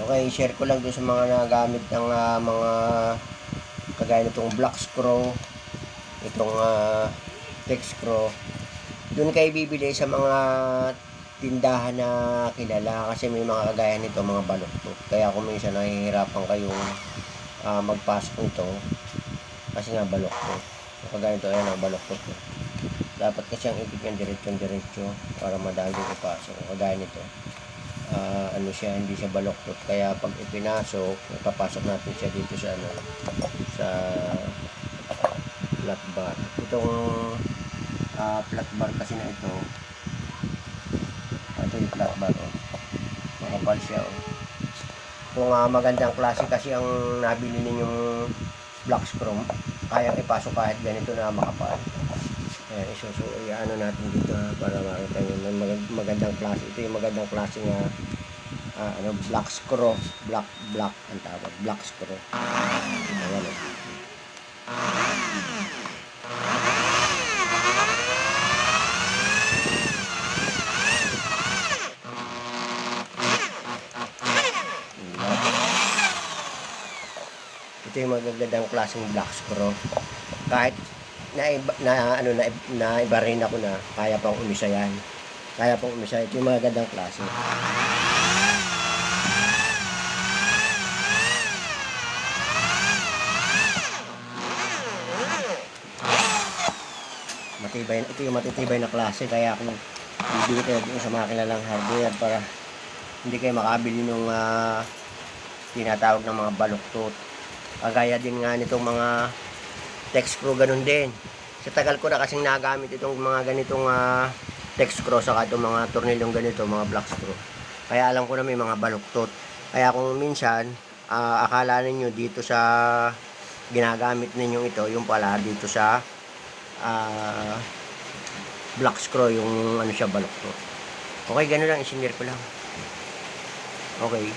Okay, share ko lang doon sa mga nagamit ng ah, mga kagaya nitong black screw, itong uh, tech screw. Doon kayo bibili sa mga tindahan na kilala kasi may mga kagaya nito, mga baluktot. Kaya kung minsan nahihirapan kayong ah, magpasok nito kasi nga baluktot. Kagaya nito, ayan ang baluktot. Dapat kasi ang ikot niyan diretso-diretso para madali ipasok. Kagaya nito ah, ano siya, hindi siya baloktot. Kaya pag ipinasok, ipapasok natin siya dito sa ano, sa flat bar. Itong ah, flat bar kasi na ito, ito yung flat bar, oh. Makapal siya, oh. Kung ah, magandang klase kasi ang nabili ninyong black screw, kayang ipasok kahit ganito na makapal. Ayan, isusu, ano natin dito ha, para makita nyo mag- magandang klase. Ito yung magandang klase nga ah, ano, black screw. Black, black ang tawag. Black screw. Ayan o. Ito yung magagandang klaseng black screw. Kahit na, na ano na, na iba rin ako na kaya pang umisa yan. Kaya pang umisa. Ito yung mga gandang klase. Matibay, ito yung matitibay na klase. Kaya ako bibili kayo sa mga kilalang hardware para hindi kayo makabili nung ah, tinatawag ng mga baluktot. Kagaya din nga nitong mga tech screw ganun din. Sa tagal ko na kasing nagamit itong mga ganitong uh, tech screw saka itong mga tornilyong ganito, mga black screw. Kaya alam ko na may mga baluktot. Kaya kung minsan, ah, akala ninyo dito sa ginagamit ninyong ito, yung pala dito sa ah, black screw, yung ano siya baluktot. Okay, ganun lang, isinir ko lang. Okay.